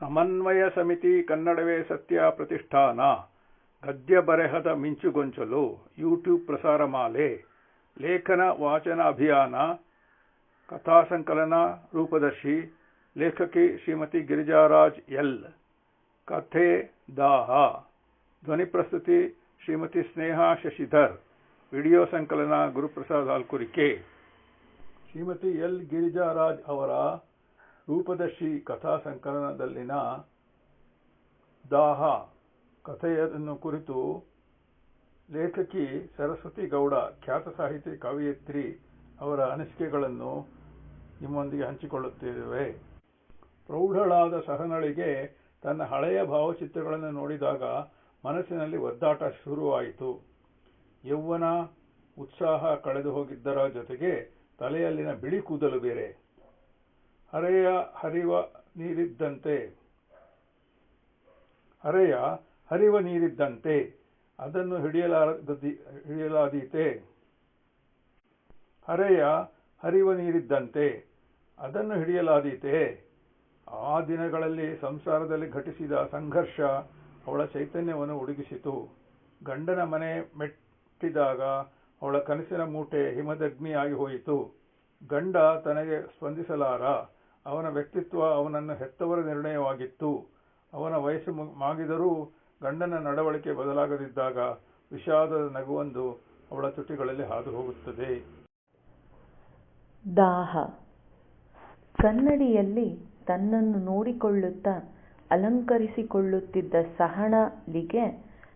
ಸಮನ್ವಯ ಸಮಿತಿ ಕನ್ನಡವೇ ಸತ್ಯ ಪ್ರತಿಷ್ಠಾನ. ಗದ್ಯ ಬರೆಹದ ಮಿಂಚುಗೊಂಚಲು, ಯೂಟ್ಯೂಬ್ ಪ್ರಸಾರ ಮಾಲೆ ಲೇಖನ ವಾಚನ ಅಭಿಯಾನ, ಕಥಾಸಂಕಲನ ರೂಪದರ್ಶಿ, ಲೇಖಕಿ ಶ್ರೀಮತಿ ಗಿರಿಜಾರಾಜ್ ಎಲ್. ಕಥೆ ದಾಹ. ಧ್ವನಿ ಪ್ರಸ್ತುತಿ ಶ್ರೀಮತಿ ಸ್ನೇಹಾ ಶಶಿಧರ್. ವಿಡಿಯೋ ಸಂಕಲನ ಗುರುಪ್ರಸಾದ್ ಆಲ್ಕುರಿಕೆ ಶ್ರೀಮತಿ ಎಲ್. ಗಿರಿಜಾರಾಜ್ ಅವರ ರೂಪದರ್ಶಿ ಕಥಾ ಸಂಕಲನದಲ್ಲಿನ ದಾಹ ಕಥೆಯನ್ನು ಕುರಿತು ಲೇಖಕಿ ಸರಸ್ವತಿ ಗೌಡ, ಖ್ಯಾತ ಸಾಹಿತಿ ಕವಯಿತ್ರಿ ಅವರ ಅನಿಸಿಕೆಗಳನ್ನು ನಿಮ್ಮೊಂದಿಗೆ ಹಂಚಿಕೊಳ್ಳುತ್ತಿದ್ದೇವೆ ಪ್ರೌಢಳಾದ ಸಹನಳಿಗೆ ತನ್ನ ಹಳೆಯ ಭಾವಚಿತ್ರಗಳನ್ನು ನೋಡಿದಾಗ ಮನಸ್ಸಿನಲ್ಲಿ ಒದ್ದಾಟ ಶುರುವಾಯಿತು. ಯೌವನ ಉತ್ಸಾಹ ಕಳೆದು ಹೋಗಿದ್ದರ ಜೊತೆಗೆ ತಲೆಯಲ್ಲಿನ ಬಿಳಿ ಕೂದಲು ಬೇರೆ. ಹರೆಯ ಹರಿವ ನೀರಿದ್ದಂತೆ. ಹರೆಯ ಹರಿವ ನೀರಿದ್ದಂತೆ. ಅದನ್ನು ಹಿಡಿಯಲಾರದಿ ಹಿಡಿಯಲಾದೀತೆ. ಹರೆಯ ಹರಿವ ನೀರಿದ್ದಂತೆ. ಅದನ್ನು ಹಿಡಿಯಲಾದೀತೆ. ಆ ದಿನಗಳಲ್ಲಿ ಸಂಸಾರದಲ್ಲಿ ಘಟಿಸಿದ ಸಂಘರ್ಷ ಅವಳ ಚೈತನ್ಯವನ್ನು ಉಡುಗಿಸಿತು ಗಂಡನ ಮನೆ ಮೆಟ್ಟಿದಾಗ ಅವಳ ಕನಸಿನ ಮೂಟೆ ಹಿಮದಗ್ನಿಯಾಗಿ ಹೋಯಿತು. ಗಂಡ ತನಗೆ ಸ್ಪಂದಿಸಲಾರ. ಅವನ ವ್ಯಕ್ತಿತ್ವ ಅವನನ್ನು ಹೆತ್ತವರ ನಿರ್ಣಯವಾಗಿತ್ತು. ಅವನ ವಯಸ್ಸು ಮಾಗಿದರೂ ಗಂಡನ ನಡವಳಿಕೆ ಬದಲಾಗದಿದ್ದಾಗ ವಿಷಾದದ ನಗುವೊಂದು ಅವಳ ತುಟಿಗಳಲ್ಲಿ ಹಾದು ಹೋಗುತ್ತದೆ ದಾಹ. ಕನ್ನಡಿಯಲ್ಲಿ ತನ್ನನ್ನು ನೋಡಿಕೊಳ್ಳುತ್ತಾ ಅಲಂಕರಿಸಿಕೊಳ್ಳುತ್ತಿದ್ದ ಸಹನಳಿಗೆ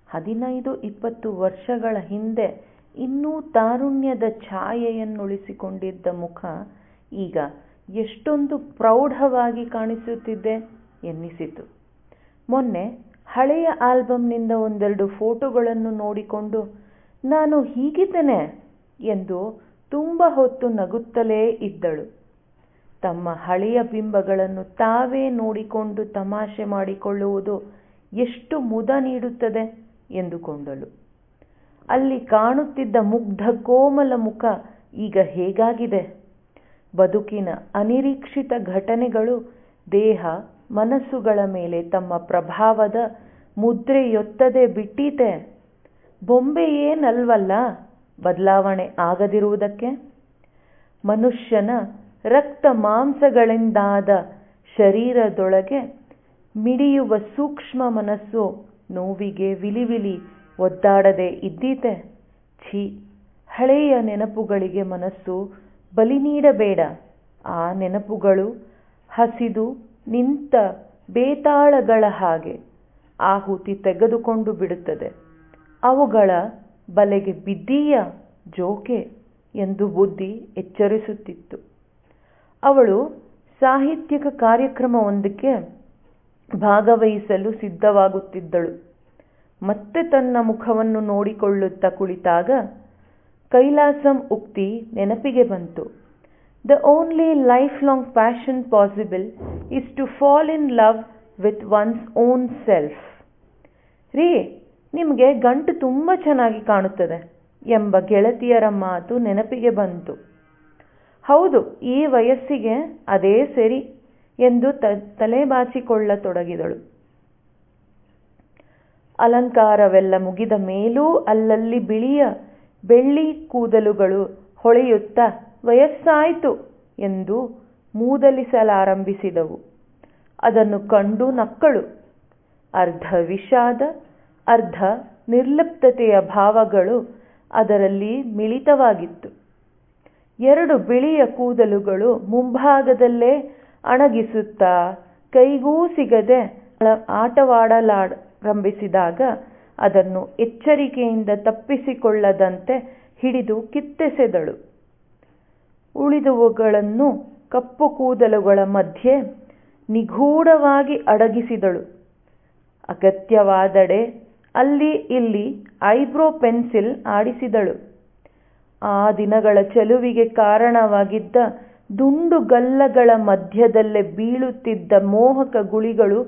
ಹದಿನೈದು ಇಪ್ಪತ್ತು ವರ್ಷಗಳ ಹಿಂದೆ ಇನ್ನೂ ತಾರುಣ್ಯದ ಛಾಯೆಯನ್ನುಳಿಸಿಕೊಂಡಿದ್ದ ಮುಖ ಈಗ ಎಷ್ಟೊಂದು ಪ್ರೌಢವಾಗಿ ಕಾಣಿಸುತ್ತಿದ್ದೆ ಎನ್ನಿಸಿತು. ಮೊನ್ನೆ ಹಳೆಯ ಆಲ್ಬಮ್ನಿಂದ ಒಂದೆರಡು ಫೋಟೋಗಳನ್ನು ನೋಡಿಕೊಂಡು, ನಾನು ಹೀಗಿದ್ದೇನೆ ಎಂದು ತುಂಬ ಹೊತ್ತು ನಗುತ್ತಲೇ ಇದ್ದಳು. ತಮ್ಮ ಹಳೆಯ ಬಿಂಬಗಳನ್ನು ತಾವೇ ನೋಡಿಕೊಂಡು ತಮಾಷೆ ಮಾಡಿಕೊಳ್ಳುವುದು ಎಷ್ಟು ಮುದ ನೀಡುತ್ತದೆ ಎಂದುಕೊಂಡಳು. ಅಲ್ಲಿ ಕಾಣುತ್ತಿದ್ದ ಮುಗ್ಧ ಕೋಮಲ ಮುಖ ಈಗ ಹೇಗಾಗಿದೆ? ಬದುಕಿನ ಅನಿರೀಕ್ಷಿತ ಘಟನೆಗಳು ದೇಹ, ಮನಸ್ಸುಗಳ ಮೇಲೆ ತಮ್ಮ ಪ್ರಭಾವದ ಮುದ್ರೆಯೊತ್ತದೆ ಬಿಟ್ಟೀತೆ. ಬೊಂಬೆಯೇನಲ್ವಲ್ಲ ಬದಲಾವಣೆ ಆಗದಿರುವುದಕ್ಕೆ? ಮನುಷ್ಯನ ರಕ್ತ ಮಾಂಸಗಳಿಂದಾದ ಶರೀರದೊಳಗೆ ಮಿಡಿಯುವ ಸೂಕ್ಷ್ಮ ಮನಸ್ಸು ನೋವಿಗೆ ವಿಲಿವಿಲಿ ಒದ್ದಾಡದೆ ಇದ್ದೀತೆ. ಛೀ, ಹಳೆಯ ನೆನಪುಗಳಿಗೆ ಮನಸ್ಸು ಬಲಿ ನೀಡಬೇಡ. ಆ ನೆನಪುಗಳು ಹಸಿದು ನಿಂತ ಬೇತಾಳಗಳ ಹಾಗೆ ಆಹುತಿ ತೆಗೆದುಕೊಂಡು ಬಿಡುತ್ತದೆ. ಅವುಗಳ ಬಲೆಗೆ ಬಿದ್ದೀಯ ಜೋಕೆ ಎಂದು ಬುದ್ಧಿ ಎಚ್ಚರಿಸುತ್ತಿತ್ತು. ಅವಳು ಸಾಹಿತ್ಯಿಕ ಕಾರ್ಯಕ್ರಮವೊಂದಕ್ಕೆ ಭಾಗವಹಿಸಲು ಸಿದ್ಧವಾಗುತ್ತಿದ್ದಳು. ಮತ್ತೆ ತನ್ನ ಮುಖವನ್ನು ನೋಡಿಕೊಳ್ಳುತ್ತಾ ಕುಳಿತಾಗ ಕೈಲಾಸಂ ಉಕ್ತಿ ನೆನಪಿಗೆ ಬಂತು. The only life long passion possible is to fall in love with one's own self ರೀ, ನಿಮಗೆ ಗಂಟು ತುಂಬ ಚೆನ್ನಾಗಿ ಕಾಣುತ್ತದೆ ಎಂಬ ಗೆಳತಿಯರ ಮಾತು ನೆನಪಿಗೆ ಬಂತು. ಹೌದು, ಈ ವಯಸ್ಸಿಗೆ ಅದೇ ಸರಿ ಎಂದು ತ, ತಲೆಬಾಚಿಕೊಳ್ಳತೊಡಗಿದಳು. ಅಲಂಕಾರವೆಲ್ಲ ಮುಗಿದ ಮೇಲೂ ಅಲ್ಲಲ್ಲಿ ಬಿಳಿಯ ಬೆಳ್ಳಿ ಕೂದಲುಗಳು ಹೊಳೆಯುತ್ತ ವಯಸ್ಸಾಯಿತು ಎಂದು ಮೂದಲಿಸಲಾರಂಭಿಸಿದವು. ಅದನ್ನು ಕಂಡು ನಕ್ಕಳು. ಅರ್ಧ ವಿಷಾದ, ಅರ್ಧ ನಿರ್ಲಿಪ್ತತೆಯ ಭಾವಗಳು ಅದರಲ್ಲಿ ಮಿಳಿತವಾಗಿತ್ತು. ಎರಡು ಬಿಳಿಯ ಕೂದಲುಗಳು ಮುಂಭಾಗದಲ್ಲೇ ಅಣಗಿಸುತ್ತಾ ಕೈಗೂ ಸಿಗದೆ ಆಟವಾಡಲಾರಂಭಿಸಿದಾಗ ಅದನ್ನು ಎಚ್ಚರಿಕೆಯಿಂದ ತಪ್ಪಿಸಿಕೊಳ್ಳದಂತೆ ಹಿಡಿದು ಕಿತ್ತೆಸೆದಳು. ಉಳಿದವುಗಳನ್ನು ಕಪ್ಪು ಕೂದಲುಗಳ ಮಧ್ಯೆ ನಿಗೂಢವಾಗಿ ಅಡಗಿಸಿದಳು. ಅಗತ್ಯವಾದಡೆ ಅಲ್ಲಿ ಇಲ್ಲಿ ಐಬ್ರೋ ಪೆನ್ಸಿಲ್ ಆಡಿಸಿದಳು. ಆ ದಿನಗಳ ಚೆಲುವಿಗೆ ಕಾರಣವಾಗಿದ್ದ ದುಂಡುಗಲ್ಲಗಳ ಮಧ್ಯದಲ್ಲೇ ಬೀಳುತ್ತಿದ್ದ ಮೋಹಕ ಗುಳಿಗಳು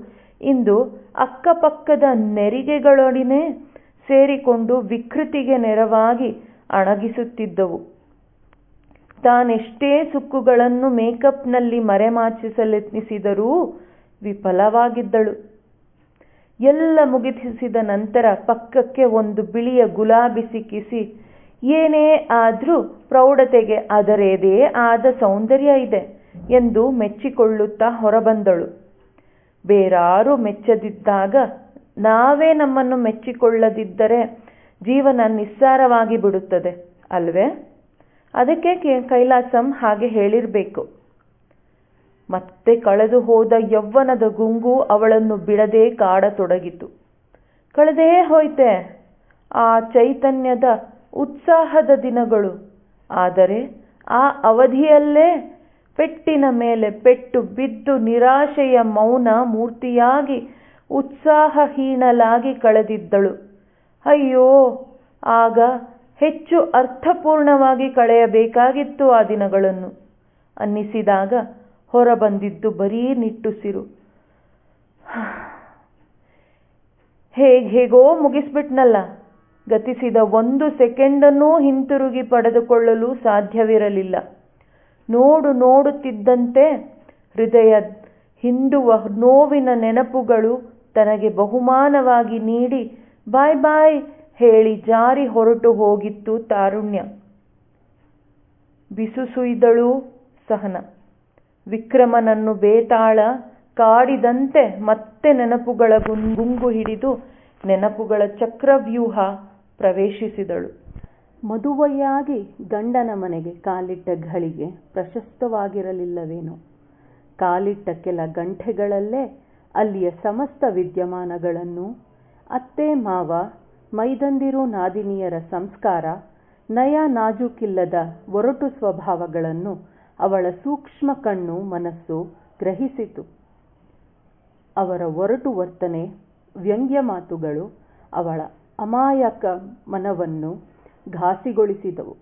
ಇಂದು ಅಕ್ಕಪಕ್ಕದ ನೆರಿಗೆಗಳೊಡನೆ ಸೇರಿಕೊಂಡು ವಿಕೃತಿಗೆ ನೆರವಾಗಿ ಅಣಗಿಸುತ್ತಿದ್ದವು. ತಾನೆಷ್ಟೇ ಸುಕ್ಕುಗಳನ್ನು ಮೇಕಪ್ನಲ್ಲಿ ಮರೆಮಾಚಿಸಲೆತ್ನಿಸಿದರೂ ವಿಫಲವಾಗಿದ್ದಳು. ಎಲ್ಲ ಮುಗಿಸಿದ ನಂತರ ಪಕ್ಕಕ್ಕೆ ಒಂದು ಬಿಳಿಯ ಗುಲಾಬಿ ಸಿಕ್ಕಿಸಿ, ಏನೇ ಆದರೂ ಪ್ರೌಢತೆಗೆ ಅದರೇದೇ ಆದ ಸೌಂದರ್ಯ ಇದೆ ಎಂದು ಮೆಚ್ಚಿಕೊಳ್ಳುತ್ತಾ ಹೊರಬಂದಳು. ಬೇರಾರು ಮೆಚ್ಚದಿದ್ದಾಗ ನಾವೇ ನಮ್ಮನ್ನು ಮೆಚ್ಚಿಕೊಳ್ಳದಿದ್ದರೆ ಜೀವನ ನಿಸ್ಸಾರವಾಗಿ ಬಿಡುತ್ತದೆ, ಅಲ್ವೇ? ಅದಕ್ಕೆ ಕೈಲಾಸಂ ಹಾಗೆ ಹೇಳಿರಬೇಕು. ಮತ್ತೆ ಕಳೆದು ಹೋದ ಯೌವನದ ಗುಂಗು ಅವಳನ್ನು ಬಿಡದೆ ಕಾಡತೊಡಗಿತು. ಕಳೆದೇ ಹೋಯ್ತೆ ಆ ಚೈತನ್ಯದ ಉತ್ಸಾಹದ ದಿನಗಳು. ಆದರೆ ಆ ಅವಧಿಯಲ್ಲೇ ಪೆಟ್ಟಿನ ಮೇಲೆ ಪೆಟ್ಟು ಬಿದ್ದು ನಿರಾಶೆಯ ಮೌನ ಮೂರ್ತಿಯಾಗಿ ಉತ್ಸಾಹಹೀನಲಾಗಿ ಕಳೆದಿದ್ದಳು. ಅಯ್ಯೋ, ಆಗ ಹೆಚ್ಚು ಅರ್ಥಪೂರ್ಣವಾಗಿ ಕಳೆಯಬೇಕಾಗಿತ್ತು ಆ ದಿನಗಳನ್ನು. ಅನ್ನಿಸಿದಾಗ ಹೊರಬಂದಿದ್ದು ಬರೀ ನಿಟ್ಟುಸಿರು. ಹೇಗ್ ಹೇಗೋ ಮುಗಿಸ್ಬಿಟ್ನಲ್ಲ. ಗತಿಸಿದ ಒಂದು ಸೆಕೆಂಡನ್ನೂ ಹಿಂತಿರುಗಿ ಪಡೆದುಕೊಳ್ಳಲು ಸಾಧ್ಯವಿರಲಿಲ್ಲ. ನೋಡು ನೋಡುತ್ತಿದ್ದಂತೆ ಹೃದಯ ಹಿಂಡುವ ನೋವಿನ ನೆನಪುಗಳು ತನಗೆ ಬಹುಮಾನವಾಗಿ ನೀಡಿ ಬಾಯ್ ಬಾಯ್ ಹೇಳಿ ಜಾರಿ ಹೊರಟು ಹೋಗಿತ್ತು ತಾರುಣ್ಯ. ಬಿಸುಸುಯ್ದಳು ಸಹನ. ವಿಕ್ರಮನನ್ನು ಬೇತಾಳ ಕಾಡಿದಂತೆ ಮತ್ತೆ ನೆನಪುಗಳ ಗುಂಗು ಹಿಡಿದು ನೆನಪುಗಳ ಚಕ್ರವ್ಯೂಹ ಪ್ರವೇಶಿಸಿದಳು. ಮದುವೆಯಾಗಿ ಗಂಡನ ಮನೆಗೆ ಕಾಲಿಟ್ಟ ಘಳಿಗೆ ಪ್ರಶಸ್ತವಾಗಿರಲಿಲ್ಲವೇನೋ. ಕಾಲಿಟ್ಟ ಕೆಲ ಗಂಟೆಗಳಲ್ಲೇ ಅಲ್ಲಿಯ ಸಮಸ್ತ ವಿದ್ಯಮಾನಗಳನ್ನು ಅತ್ತೆ, ಮಾವ, ಮೈದಂದಿರು, ನಾದಿನಿಯರ ಸಂಸ್ಕಾರ, ನಯ ನಾಜೂಕಿಲ್ಲದ ಒರಟು ಸ್ವಭಾವಗಳನ್ನು ಅವಳ ಸೂಕ್ಷ್ಮ ಕಣ್ಣು, ಮನಸ್ಸು ಗ್ರಹಿಸಿತು. ಅವರ ಒರಟು ವರ್ತನೆ, ವ್ಯಂಗ್ಯ ಮಾತುಗಳು, ಅವಳ ಅಮಾಯಕ ಮನವನ್ನು ಘಾಸಿಗೊಳಿಸಿದವು.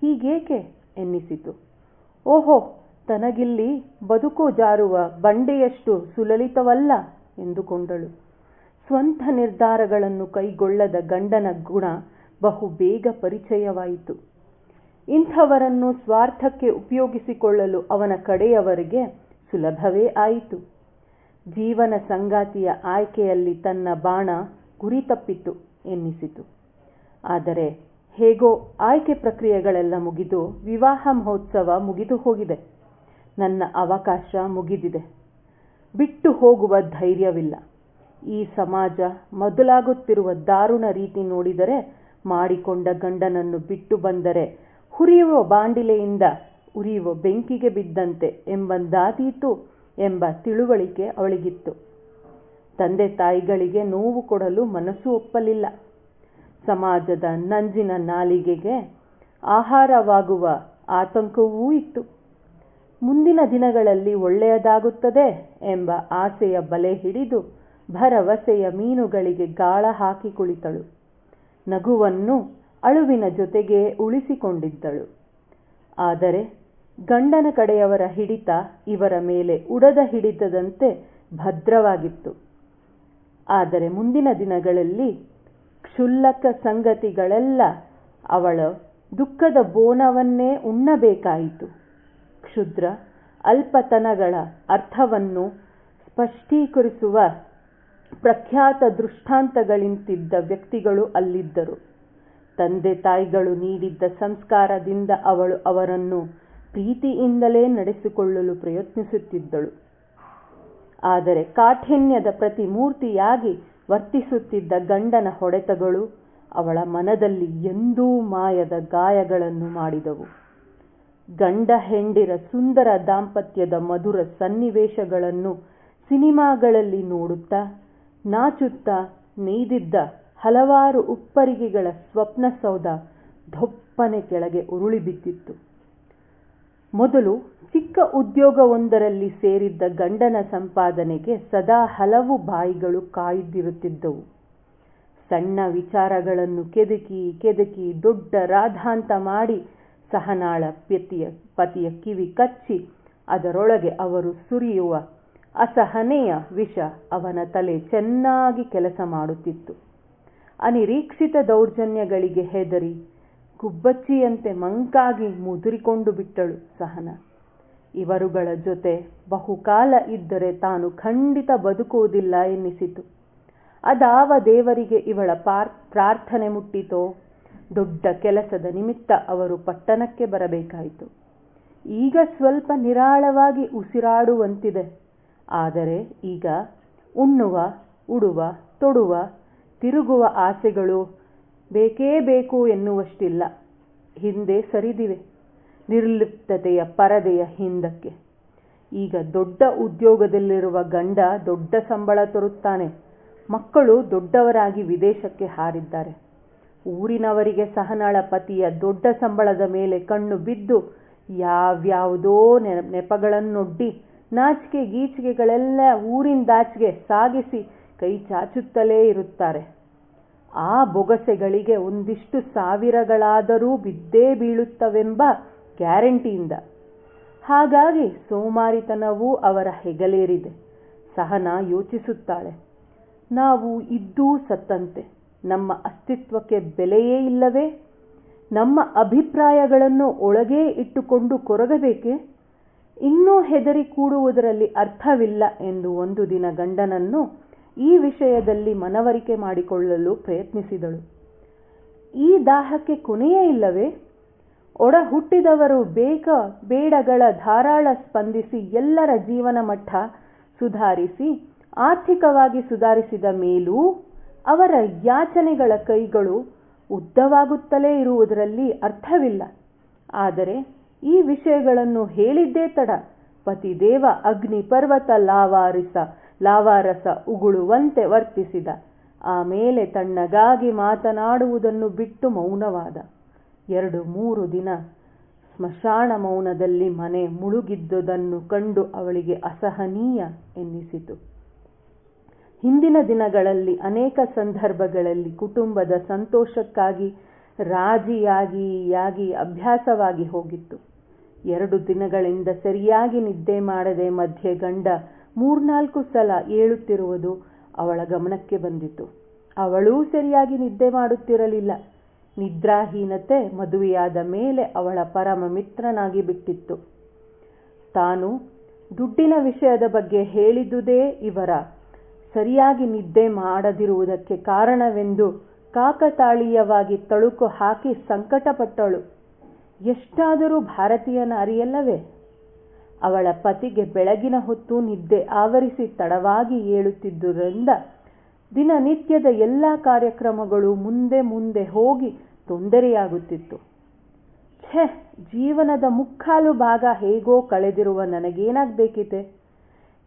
ಹೀಗೇಕೆ? ಎನ್ನಿಸಿತು. ಓಹೋ, ತನಗಿಲ್ಲಿ ಬದುಕು ಜಾರುವ ಬಂಡೆಯಷ್ಟು ಸುಲಲಿತವಲ್ಲ ಎಂದುಕೊಂಡಳು. ಸ್ವಂತ ನಿರ್ಧಾರಗಳನ್ನು ಕೈಗೊಳ್ಳದ ಗಂಡನ ಗುಣ ಬಹು ಬೇಗ ಪರಿಚಯವಾಯಿತು. ಇಂಥವರನ್ನು ಸ್ವಾರ್ಥಕ್ಕೆ ಉಪಯೋಗಿಸಿಕೊಳ್ಳಲು ಅವನ ಕಡೆಯವರಿಗೆ ಸುಲಭವೇ ಆಯಿತು. ಜೀವನ ಸಂಗಾತಿಯ ಆಯ್ಕೆಯಲ್ಲಿ ತನ್ನ ಬಾಣ ಗುರಿ ತಪ್ಪಿತು ಎನ್ನಿಸಿತು. ಆದರೆ ಹೇಗೋ ಆಯ್ಕೆ ಪ್ರಕ್ರಿಯೆಗಳೆಲ್ಲ ಮುಗಿದು ವಿವಾಹ ಮಹೋತ್ಸವ ಮುಗಿದು ಹೋಗಿದೆ. ನನ್ನ ಅವಕಾಶ ಮುಗಿದಿದೆ. ಬಿಟ್ಟು ಹೋಗುವ ಧೈರ್ಯವಿಲ್ಲ. ಈ ಸಮಾಜ ಮೊದಲಾಗುತ್ತಿರುವ ದಾರುಣ ರೀತಿ ನೋಡಿದರೆ, ಮಾಡಿಕೊಂಡ ಗಂಡನನ್ನು ಬಿಟ್ಟು ಬಂದರೆ, ಹುರಿಯುವ ಬಾಂಡಿಲೆಯಿಂದ ಉರಿಯುವ ಬೆಂಕಿಗೆ ಬಿದ್ದಂತೆ ಎಂಬಂದಾದೀತು ಎಂಬ ತಿಳುವಳಿಕೆ ಅವಳಿಗಿತ್ತು. ತಂದೆ ತಾಯಿಗಳಿಗೆ ನೋವು ಕೊಡಲು ಮನಸ್ಸು ಒಪ್ಪಲಿಲ್ಲ. ಸಮಾಜದ ನಂಜಿನ ನಾಲಿಗೆಗೆ ಆಹಾರವಾಗುವ ಆತಂಕವೂ ಇತ್ತು. ಮುಂದಿನ ದಿನಗಳಲ್ಲಿ ಒಳ್ಳೆಯದಾಗುತ್ತದೆ ಎಂಬ ಆಸೆಯ ಬಲೆ ಹಿಡಿದು ಭರವಸೆಯ ಮೀನುಗಳಿಗೆ ಗಾಳ ಹಾಕಿ ಕುಳಿತಳು. ನಗುವನ್ನು ಅಳುವಿನ ಜೊತೆಗೆ ಉಳಿಸಿಕೊಂಡಿದ್ದಳು. ಆದರೆ ಗಂಡನ ಕಡೆಯವರ ಹಿಡಿತ ಇವರ ಮೇಲೆ ಉಡದ ಹಿಡಿತದಂತೆ ಭದ್ರವಾಗಿತ್ತು. ಆದರೆ ಮುಂದಿನ ದಿನಗಳಲ್ಲಿ ಕ್ಷುಲ್ಲಕ ಸಂಗತಿಗಳೆಲ್ಲ ಅವಳ ದುಃಖದ ಬೋನವನ್ನೇ ಉಣ್ಣಬೇಕಾಯಿತು. ಕ್ಷುದ್ರ ಅಲ್ಪತನಗಳ ಅರ್ಥವನ್ನು ಸ್ಪಷ್ಟೀಕರಿಸುವ ಪ್ರಖ್ಯಾತ ದೃಷ್ಟಾಂತಗಳಿಂತಿದ್ದ ವ್ಯಕ್ತಿಗಳು ಅಲ್ಲಿದ್ದರು. ತಂದೆ ತಾಯಿಗಳು ನೀಡಿದ್ದ ಸಂಸ್ಕಾರದಿಂದ ಅವಳು ಅವರನ್ನು ಪ್ರೀತಿಯಿಂದಲೇ ನಡೆಸಿಕೊಳ್ಳಲು ಪ್ರಯತ್ನಿಸುತ್ತಿದ್ದಳು. ಆದರೆ ಕಾಠಿಣ್ಯದ ಪ್ರತಿಮೂರ್ತಿಯಾಗಿ ವರ್ತಿಸುತ್ತಿದ್ದ ಗಂಡನ ಹೊಡೆತಗಳು ಅವಳ ಮನದಲ್ಲಿ ಎಂದೂ ಮಾಯದ ಗಾಯಗಳನ್ನು ಮಾಡಿದವು. ಗಂಡ ಹೆಂಡಿರ ಸುಂದರ ದಾಂಪತ್ಯದ ಮಧುರ ಸನ್ನಿವೇಶಗಳನ್ನು ಸಿನಿಮಾಗಳಲ್ಲಿ ನೋಡುತ್ತಾ, ನಾಚುತ್ತಾ, ನೇಯ್ದಿದ್ದ ಹಲವಾರು ಉಪ್ಪರಿಗೆಗಳ ಸ್ವಪ್ನ ಸೌಧ ಧೊಪ್ಪನೆ ಕೆಳಗೆ ಉರುಳಿ ಬಿದ್ದಿತ್ತು. ಮೊದಲು ಚಿಕ್ಕ ಉದ್ಯೋಗವೊಂದರಲ್ಲಿ ಸೇರಿದ್ದ ಗಂಡನ ಸಂಪಾದನೆಗೆ ಸದಾ ಹಲವು ಬಾಯಿಗಳು ಕಾಯ್ದಿರುತ್ತಿದ್ದವು. ಸಣ್ಣ ವಿಚಾರಗಳನ್ನು ಕೆದಕಿ ಕೆದಕಿ ದೊಡ್ಡ ರಾಧಾಂತ ಮಾಡಿ ಸಹನಾಳ ಪತಿಯ ಪತಿಯ ಕಿವಿ ಕಚ್ಚಿ ಅದರೊಳಗೆ ಅವರು ಸುರಿಯುವ ಅಸಹನೆಯ ವಿಷ ಅವನ ತಲೆ ಚೆನ್ನಾಗಿ ಕೆಲಸ ಮಾಡುತ್ತಿತ್ತು. ಅನಿರೀಕ್ಷಿತ ದೌರ್ಜನ್ಯಗಳಿಗೆ ಹೆದರಿ ಗುಬ್ಬಚ್ಚಿಯಂತೆ ಮಂಕಾಗಿ ಮುದುರಿಕೊಂಡು ಬಿಟ್ಟಳು ಸಹನ. ಇವರುಗಳ ಜೊತೆ ಬಹುಕಾಲ ಇದ್ದರೆ ತಾನು ಖಂಡಿತ ಬದುಕುವುದಿಲ್ಲ ಎನ್ನಿಸಿತು. ಅದಾವ ದೇವರಿಗೆ ಇವಳ ಪಾರ್, ಪ್ರಾರ್ಥನೆ ಮುಟ್ಟಿತೋ? ದೊಡ್ಡ ಕೆಲಸದ ನಿಮಿತ್ತ ಅವರು ಪಟ್ಟಣಕ್ಕೆ ಬರಬೇಕಾಯಿತು. ಈಗ ಸ್ವಲ್ಪ ನಿರಾಳವಾಗಿ ಉಸಿರಾಡುವಂತಿದೆ. ಆದರೆ ಈಗ ಉಣ್ಣುವ, ಉಡುವ, ತೊಡುವ, ತಿರುಗುವ ಆಸೆಗಳು ಬೇಕೇ ಬೇಕು ಎನ್ನುವಷ್ಟಿಲ್ಲ. ಹಿಂದೆ ಸರಿದಿವೆ. ನಿರ್ಲಿಪ್ತತೆಯ ಪರದೆಯ ಹಿಂದಕ್ಕೆ. ಈಗ ದೊಡ್ಡ ಉದ್ಯೋಗದಲ್ಲಿರುವ ಗಂಡ ದೊಡ್ಡ ಸಂಬಳ ತರುತ್ತಾನೆ. ಮಕ್ಕಳು ದೊಡ್ಡವರಾಗಿ ವಿದೇಶಕ್ಕೆ ಹಾರಿದ್ದಾರೆ. ಊರಿನವರಿಗೆ ಸಹನಾಳ ಪತಿಯ ದೊಡ್ಡ ಸಂಬಳದ ಮೇಲೆ ಕಣ್ಣು ಬಿದ್ದು ಯಾವ್ಯಾವುದೋ ನೆಪಗಳನ್ನೊಡ್ಡಿ ನಾಚಿಕೆ ಗೀಚಿಕೆಗಳೆಲ್ಲ ಊರಿಂದಾಚೆಗೆ ಸಾಗಿಸಿ ಕೈ ಚಾಚುತ್ತಲೇ ಇರುತ್ತಾರೆ. ಆ ಬೊಗಸೆಗಳಿಗೆ ಒಂದಿಷ್ಟು ಸಾವಿರಗಳಾದರೂ ಬಿದ್ದೇ ಬೀಳುತ್ತವೆಂಬ ಗ್ಯಾರಂಟಿಯಿಂದ. ಹಾಗಾಗಿ ಸೋಮಾರಿತನವೂ ಅವರ ಹೆಗಲೇರಿದೆ. ಸಹನ ಯೋಚಿಸುತ್ತಾಳೆ. ನಾವು ಇದ್ದೂ ಸತ್ತಂತೆ. ನಮ್ಮ ಅಸ್ತಿತ್ವಕ್ಕೆ ಬೆಲೆಯೇ ಇಲ್ಲವೇ? ನಮ್ಮ ಅಭಿಪ್ರಾಯಗಳನ್ನು ಒಳಗೇ ಇಟ್ಟುಕೊಂಡು ಕೊರಗಬೇಕೆ? ಇನ್ನೂ ಹೆದರಿ ಕೂಡುವುದರಲ್ಲಿ ಅರ್ಥವಿಲ್ಲ ಎಂದು ಒಂದು ದಿನ ಗಂಡನನ್ನು ಈ ವಿಷಯದಲ್ಲಿ ಮನವರಿಕೆ ಮಾಡಿಕೊಳ್ಳಲು ಪ್ರಯತ್ನಿಸಿದಳು. ಈ ದಾಹಕ್ಕೆ ಕೊನೆಯೇ ಇಲ್ಲವೇ? ಒಡ ಹುಟ್ಟಿದವರು ಬೇಕ ಬೇಡಗಳ ಧಾರಾಳ ಸ್ಪಂದಿಸಿ ಎಲ್ಲರ ಜೀವನ ಮಟ್ಟ ಸುಧಾರಿಸಿ, ಆರ್ಥಿಕವಾಗಿ ಸುಧಾರಿಸಿದ ಮೇಲೂ ಅವರ ಯಾಚನೆಗಳ ಕೈಗಳು ಉದ್ದವಾಗುತ್ತಲೇ ಇರುವುದರಲ್ಲಿ ಅರ್ಥವಿಲ್ಲ. ಆದರೆ ಈ ವಿಷಯಗಳನ್ನು ಹೇಳಿದ್ದೇ ತಡ. ಪತಿದೇವ ಅಗ್ನಿ ಪರ್ವತ ಲಾವಾರಿಸ ಲಾವಾರಸ ಉಗುಳುವಂತೆ ವರ್ತಿಸಿದ. ಆಮೇಲೆ ತಣ್ಣಗಾಗಿ ಮಾತನಾಡುವುದನ್ನು ಬಿಟ್ಟು ಮೌನವಾದ. ಎರಡು ಮೂರು ದಿನ ಸ್ಮಶಾನ ಮೌನದಲ್ಲಿ ಮನೆ ಮುಳುಗಿದ್ದುದನ್ನು ಕಂಡು ಅವಳಿಗೆ ಅಸಹನೀಯ ಎನ್ನಿಸಿತು. ಹಿಂದಿನ ದಿನಗಳಲ್ಲಿ ಅನೇಕ ಸಂದರ್ಭಗಳಲ್ಲಿ ಕುಟುಂಬದ ಸಂತೋಷಕ್ಕಾಗಿ ರಾಜಿಯಾಗಿ ಯಾಗಿ ಅಭ್ಯಾಸವಾಗಿ ಹೋಗಿತ್ತು. ಎರಡು ದಿನಗಳಿಂದ ಸರಿಯಾಗಿ ನಿದ್ದೆ ಮಾಡದೆ ಮಧ್ಯೆ ಗಂಡ ಮೂರ್ನಾಲ್ಕು ಸಲ ಏಳುತ್ತಿರುವುದು ಅವಳ ಗಮನಕ್ಕೆ ಬಂದಿತು. ಅವಳೂ ಸರಿಯಾಗಿ ನಿದ್ದೆ ಮಾಡುತ್ತಿರಲಿಲ್ಲ. ನಿದ್ರಾಹೀನತೆ ಮದುವೆಯಾದ ಮೇಲೆ ಅವಳ ಪರಮ ಮಿತ್ರನಾಗಿ ಬಿಟ್ಟಿತ್ತು. ತಾನು ದುಡ್ಡಿನ ವಿಷಯದ ಬಗ್ಗೆ ಹೇಳಿದುದೇ ಇವರ ಸರಿಯಾಗಿ ನಿದ್ದೆ ಮಾಡದಿರುವುದಕ್ಕೆ ಕಾರಣವೆಂದು ಕಾಕತಾಳೀಯವಾಗಿ ತಳುಕು ಹಾಕಿ ಸಂಕಟಪಟ್ಟಳು. ಎಷ್ಟಾದರೂ ಭಾರತೀಯನ ಅರಿಯಲ್ಲವೇ? ಅವಳ ಪತಿಗೆ ಬೆಳಗಿನ ಹೊತ್ತು ನಿದ್ದೆ ಆವರಿಸಿ ತಡವಾಗಿ ಏಳುತ್ತಿದ್ದುದರಿಂದ ದಿನನಿತ್ಯದ ಎಲ್ಲ ಕಾರ್ಯಕ್ರಮಗಳು ಮುಂದೆ ಮುಂದೆ ಹೋಗಿ ತೊಂದರೆಯಾಗುತ್ತಿತ್ತು. ಛೆ, ಜೀವನದ ಮುಕ್ಕಾಲು ಭಾಗ ಹೇಗೋ ಕಳೆದಿರುವ ನನಗೇನಾಗಬೇಕಿದೆ?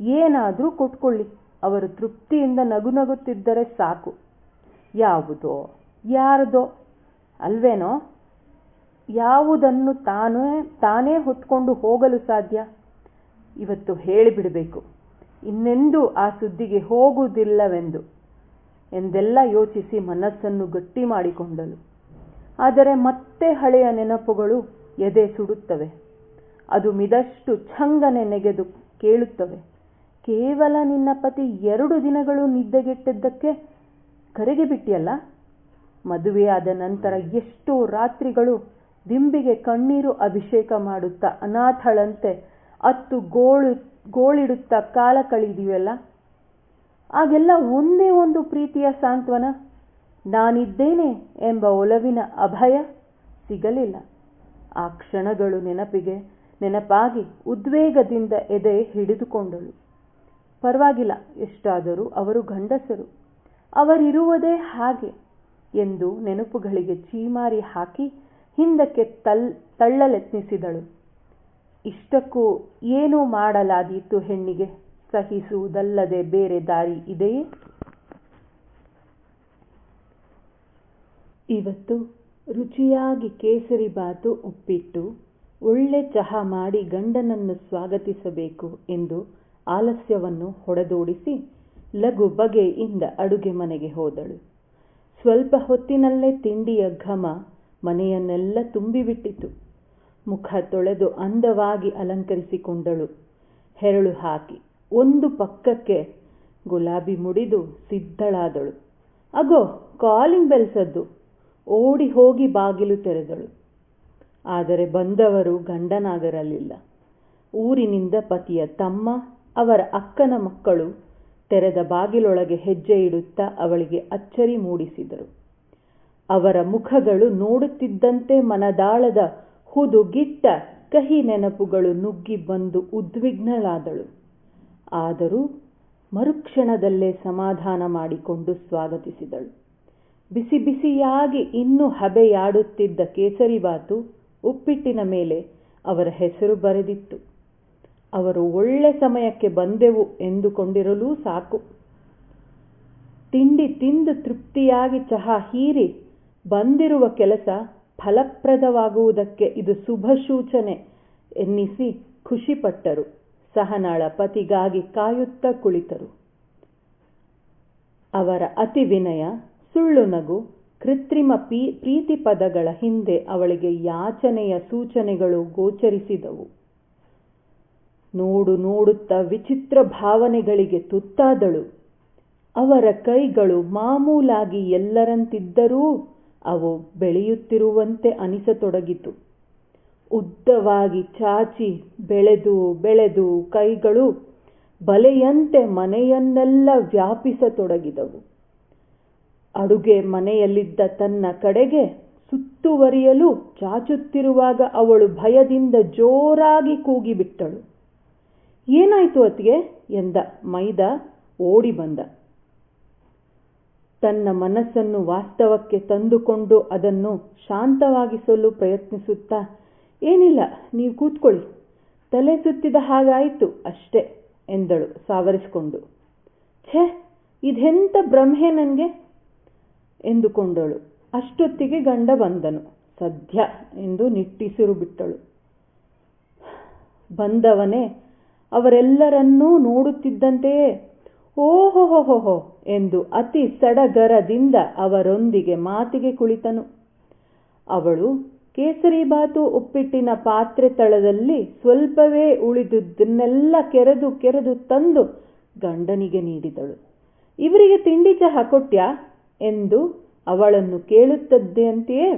ಏನಾದರೂ ಕೊಟ್ಕೊಳ್ಳಿ. ಅವರು ತೃಪ್ತಿಯಿಂದ ನಗು ನಗುತ್ತಿದ್ದರೆ ಸಾಕು. ಯಾವುದೋ, ಯಾರದೋ, ಅಲ್ವೇನೋ? ಯಾವುದನ್ನು ತಾನೇ ತಾನೇ ಹೊತ್ಕೊಂಡು ಹೋಗಲು ಸಾಧ್ಯ? ಇವತ್ತು ಹೇಳಿಬಿಡಬೇಕು. ಇನ್ನೆಂದೂ ಆ ಸುದ್ದಿಗೆ ಹೋಗುವುದಿಲ್ಲವೆಂದು ಎಂದೆಲ್ಲ ಯೋಚಿಸಿ ಮನಸ್ಸನ್ನು ಗಟ್ಟಿ ಮಾಡಿಕೊಂಡಳು. ಆದರೆ ಮತ್ತೆ ಹಳೆಯ ನೆನಪುಗಳು ಎದೆ ಸುಡುತ್ತವೆ. ಅದು ಮಿದಷ್ಟು ಛಂಗನೆ ನೆಗೆದು ಕೇಳುತ್ತವೆ. ಕೇವಲ ನಿನ್ನ ಪತಿ ಎರಡು ದಿನಗಳು ನಿದ್ದೆಗೆಟ್ಟದ್ದಕ್ಕೆ ಕರೆಗೆ ಬಿಟ್ಟಿಯಲ್ಲ? ಮದುವೆಯಾದ ನಂತರ ಎಷ್ಟೋ ರಾತ್ರಿಗಳು ದಿಂಬಿಗೆ ಕಣ್ಣೀರು ಅಭಿಷೇಕ ಮಾಡುತ್ತಾ ಅನಾಥಳಂತೆ ಅತ್ತು ಗೋಳು, ಗೋಳಿಡುತ್ತಾ ಕಾಲ ಕಳಿದೀವಲ್ಲ ಆಗೆಲ್ಲ ಒಂದೇ ಒಂದು ಪ್ರೀತಿಯ ಸಾಂತ್ವನ? ನಾನಿದ್ದೇನೆ ಎಂಬ ಒಲವಿನ ಅಭಯ ಸಿಗಲಿಲ್ಲ. ಆ ಕ್ಷಣಗಳು ನೆನಪಿಗೆ, ನೆನಪಾಗಿ ಉದ್ವೇಗದಿಂದ ಎದೆ ಹಿಡಿದುಕೊಂಡಳು. ಪರವಾಗಿಲ್ಲ, ಎಷ್ಟಾದರೂ ಅವರು ಗಂಡಸರು. ಅವರಿರುವುದೇ ಹಾಗೆ ಎಂದು ನೆನಪುಗಳಿಗೆ ಚೀಮಾರಿ ಹಾಕಿ ಹಿಂದಕ್ಕೆ ತಲ್, ತಳ್ಳಲೆತ್ನಿಸಿದಳು. ಇಷ್ಟಕ್ಕೂ ಏನೂ ಮಾಡಲಾದೀತು ಹೆಣ್ಣಿಗೆ. ಸಹಿಸುವುದಲ್ಲದೆ ಬೇರೆ ದಾರಿ ಇದೆಯೇ? ಇವತ್ತು ರುಚಿಯಾಗಿ ಕೇಸರಿ ಬಾತು ಉಪ್ಪಿಟ್ಟು, ಒಳ್ಳೆ ಚಹಾ ಮಾಡಿ ಗಂಡನನ್ನು ಸ್ವಾಗತಿಸಬೇಕು ಎಂದು ಆಲಸ್ಯವನ್ನು ಹೊಡೆದೋಡಿಸಿ ಲಘು ಬಗೆಯಿಂದ ಅಡುಗೆ ಮನೆಗೆ ಹೋದಳು. ಸ್ವಲ್ಪ ಹೊತ್ತಿನಲ್ಲೇ ತಿಂಡಿಯ ಘಮ ಮನೆಯನ್ನೆಲ್ಲ ತುಂಬಿಬಿಟ್ಟಿತು. ಮುಖ ತೊಳೆದು ಅಂದವಾಗಿ ಅಲಂಕರಿಸಿಕೊಂಡಳು. ಹೆರಳು ಹಾಕಿ ಒಂದು ಪಕ್ಕಕ್ಕೆ ಗುಲಾಬಿ ಮುಡಿದು ಸಿದ್ಧಳಾದಳು. ಅಗೋ, ಕಾಲಿಂಗ್ ಬೆಲ್ಸದ್ದು ಓಡಿ ಹೋಗಿ ಬಾಗಿಲು ತೆರೆದಳು. ಆದರೆ ಬಂದವರು ಗಂಡನಾಗರಲಿಲ್ಲ ಊರಿನಿಂದ ಪತಿಯ ತಮ್ಮ, ಅವರ ಅಕ್ಕನ ಮಕ್ಕಳು ತೆರೆದ ಬಾಗಿಲೊಳಗೆ ಹೆಜ್ಜೆ ಇಡುತ್ತಾ ಅವಳಿಗೆ ಅಚ್ಚರಿ ಮೂಡಿಸಿದರು. ಅವರ ಮುಖಗಳು ನೋಡುತ್ತಿದ್ದಂತೆ ಮನದಾಳದ ಹುದುಗಿಟ್ಟ ಕಹಿ ನೆನಪುಗಳು ನುಗ್ಗಿ ಬಂದು ಉದ್ವಿಗ್ನಳಾದಳು. ಆದರೂ ಮರುಕ್ಷಣದಲ್ಲೇ ಸಮಾಧಾನ ಮಾಡಿಕೊಂಡು ಸ್ವಾಗತಿಸಿದಳು. ಬಿಸಿ ಬಿಸಿಯಾಗಿ ಇನ್ನೂ ಹಬೆಯಾಡುತ್ತಿದ್ದ ಕೇಸರಿಬಾತು ಉಪ್ಪಿಟ್ಟಿನ ಮೇಲೆ ಅವರ ಹೆಸರು ಬರೆದಿತ್ತು. ಅವರು ಒಳ್ಳೆ ಸಮಯಕ್ಕೆ ಬಂದೆವು ಎಂದುಕೊಂಡಿರಲೂ ಸಾಕು. ತಿಂಡಿ ತಿಂದು ತೃಪ್ತಿಯಾಗಿ ಚಹಾ ಹೀರಿ ಬಂದಿರುವ ಕೆಲಸ ಫಲಪ್ರದವಾಗುವುದಕ್ಕೆ ಇದು ಶುಭ ಸೂಚನೆ ಎನ್ನಿಸಿ ಖುಷಿಪಟ್ಟರು. ಸಹನಾಳ ಪತಿಗಾಗಿ ಕಾಯುತ್ತಾ ಕುಳಿತರು. ಅವರ ಅತಿ ವಿನಯ, ಸುಳ್ಳು ನಗು, ಕೃತ್ರಿಮ ಪ್ರೀತಿ ಪದಗಳ ಹಿಂದೆ ಅವಳಿಗೆ ಯಾಚನೆಯ ಸೂಚನೆಗಳು ಗೋಚರಿಸಿದವು. ನೋಡು ನೋಡುತ್ತಾ ವಿಚಿತ್ರ ಭಾವನೆಗಳಿಗೆ ತುತ್ತಾದಳು. ಅವರ ಕೈಗಳು ಮಾಮೂಲಾಗಿ ಎಲ್ಲರಂತಿದ್ದರೂ ಅವು ಬೆಳೆಯುತ್ತಿರುವಂತೆ ಅನಿಸತೊಡಗಿತು. ಉದ್ದವಾಗಿ ಚಾಚಿ ಬೆಳೆದು ಬೆಳೆದು ಕೈಗಳು ಬಲೆಯಂತೆ ಮನೆಯನ್ನೆಲ್ಲ ವ್ಯಾಪಿಸತೊಡಗಿದವು. ಅಡುಗೆ ಮನೆಯಲ್ಲಿದ್ದ ತನ್ನ ಕಡೆಗೆ ಸುತ್ತುವರಿಯಲು ಚಾಚುತ್ತಿರುವಾಗ ಅವಳು ಭಯದಿಂದ ಜೋರಾಗಿ ಕೂಗಿಬಿಟ್ಟಳು. ಏನಾಯಿತು ಅತ್ತಿಗೆ? ಎಂದ ಮೈದ ಓಡಿ ಬಂದ. ತನ್ನ ಮನಸ್ಸನ್ನು ವಾಸ್ತವಕ್ಕೆ ತಂದುಕೊಂಡು ಅದನ್ನು ಶಾಂತವಾಗಿಸಲು ಪ್ರಯತ್ನಿಸುತ್ತಾ, ಏನಿಲ್ಲ, ನೀವು ಕೂತ್ಕೊಳ್ಳಿ. ತಲೆ ಸುತ್ತಿದ ಹಾಗಾಯಿತು ಅಷ್ಟೇ ಎಂದಳು ಸಾವರಿಸಿಕೊಂಡು. ಛೇ ಇದೆಂಥ ಬ್ರಹ್ಮೆ ನನಗೆ ಎಂದುಕೊಂಡಳು. ಅಷ್ಟೊತ್ತಿಗೆ ಗಂಡ ಬಂದನು. ಸದ್ಯ ಎಂದು ನಿಟ್ಟಿಸಿರು ಬಿಟ್ಟಳು. ಬಂದವನೇ, ಅವರೆಲ್ಲರನ್ನೂ ನೋಡುತ್ತಿದ್ದಂತೆಯೇ ಓಹೋಹೋಹೋ ಎಂದು ಅತಿ ಸಡಗರದಿಂದ ಅವರೊಂದಿಗೆ ಮಾತಿಗೆ ಕುಳಿತನು. ಅವಳು ಕೇಸರಿಬಾತು ಉಪ್ಪಿಟ್ಟಿನ ಪಾತ್ರೆ ತಳದಲ್ಲಿ ಸ್ವಲ್ಪವೇ ಉಳಿದುದನ್ನೆಲ್ಲ ಕೆರೆದು ಕೆರೆದು ತಂದು ಗಂಡನಿಗೆ ನೀಡಿದಳು. ಇವರಿಗೆ ತಿಂಡಿ ಚಹಾ ಕೊಟ್ಯಾ? ಎಂದು ಅವಳನ್ನು ಕೇಳುತ್ತದ್ದೆಯಂತೆಯೇ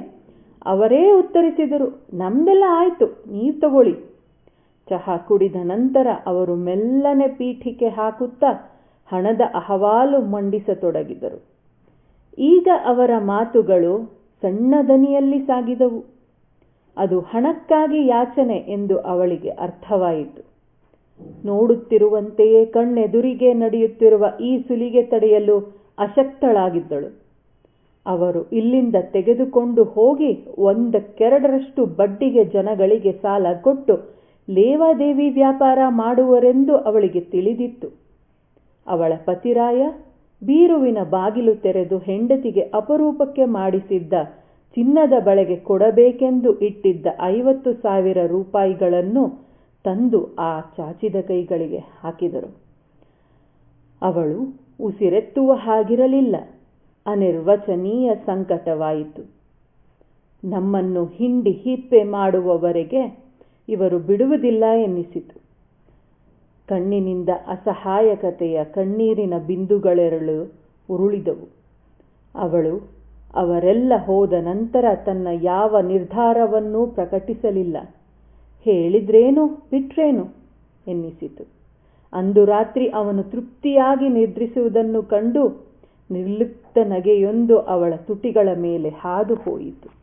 ಅವರೇ ಉತ್ತರಿಸಿದರು. ನಮ್ದೆಲ್ಲ ಆಯ್ತು, ನೀವು ತಗೊಳ್ಳಿ. ಚಹಾ ಕುಡಿದ ನಂತರ ಅವರು ಮೆಲ್ಲನೆ ಪೀಠಿಕೆ ಹಾಕುತ್ತಾ ಹಣದ ಅಹವಾಲು ಮಂಡಿಸತೊಡಗಿದರು. ಈಗ ಅವರ ಮಾತುಗಳು ಸಣ್ಣ ದನಿಯಲ್ಲಿ ಸಾಗಿದವು. ಅದು ಹಣಕ್ಕಾಗಿ ಯಾಚನೆ ಎಂದು ಅವಳಿಗೆ ಅರ್ಥವಾಯಿತು. ನೋಡುತ್ತಿರುವಂತೆಯೇ ಕಣ್ಣೆದುರಿಗೆ ನಡೆಯುತ್ತಿರುವ ಈ ಸುಲಿಗೆ ತಡೆಯಲು ಅಶಕ್ತಳಾಗಿದ್ದಳು. ಅವರು ಇಲ್ಲಿಂದ ತೆಗೆದುಕೊಂಡು ಹೋಗಿ ಒಂದಕ್ಕೆರಡರಷ್ಟು ಬಡ್ಡಿಗೆ ಜನಗಳಿಗೆ ಸಾಲ ಕೊಟ್ಟು ಲೇವಾದೇವಿ ವ್ಯಾಪಾರ ಮಾಡುವರೆಂದು ಅವಳಿಗೆ ತಿಳಿದಿತ್ತು. ಅವಳ ಪತಿರಾಯ ಬೀರುವಿನ ಬಾಗಿಲು ತೆರೆದು ಹೆಂಡತಿಗೆ ಅಪರೂಪಕ್ಕೆ ಮಾಡಿಸಿದ್ದ ಚಿನ್ನದ ಬಳೆಗೆ ಕೊಡಬೇಕೆಂದು ಇಟ್ಟಿದ್ದ ಐವತ್ತು ಸಾವಿರ ರೂಪಾಯಿಗಳನ್ನು ತಂದು ಆ ಚಾಚಿದ ಕೈಗಳಿಗೆ ಹಾಕಿದರು. ಅವಳು ಉಸಿರೆತ್ತುವ ಹಾಗಿರಲಿಲ್ಲ. ಅನಿರ್ವಚನೀಯ ಸಂಕಟವಾಯಿತು. ನಮ್ಮನ್ನು ಹಿಂಡಿ ಹಿಪ್ಪೆ ಮಾಡುವವರೆಗೆ ಇವರು ಬಿಡುವುದಿಲ್ಲ ಎನ್ನಿಸಿತು. ಕಣ್ಣಿನಿಂದ ಅಸಹಾಯಕತೆಯ ಕಣ್ಣೀರಿನ ಬಿಂದುಗಳೆರಳು ಉರುಳಿದವು. ಅವಳು ಅವರೆಲ್ಲ ಹೋದ ನಂತರ ತನ್ನ ಯಾವ ನಿರ್ಧಾರವನ್ನೂ ಪ್ರಕಟಿಸಲಿಲ್ಲ. ಹೇಳಿದ್ರೇನು, ಬಿಟ್ರೇನು? ಎನ್ನಿಸಿತು. ಅಂದು ರಾತ್ರಿ ಅವನು ತೃಪ್ತಿಯಾಗಿ ನಿದ್ರಿಸುವುದನ್ನು ಕಂಡು ನಿರ್ಲಿಪ್ತ ನಗೆಯೊಂದು ಅವಳ ತುಟಿಗಳ ಮೇಲೆ ಹಾದು ಹೋಯಿತು.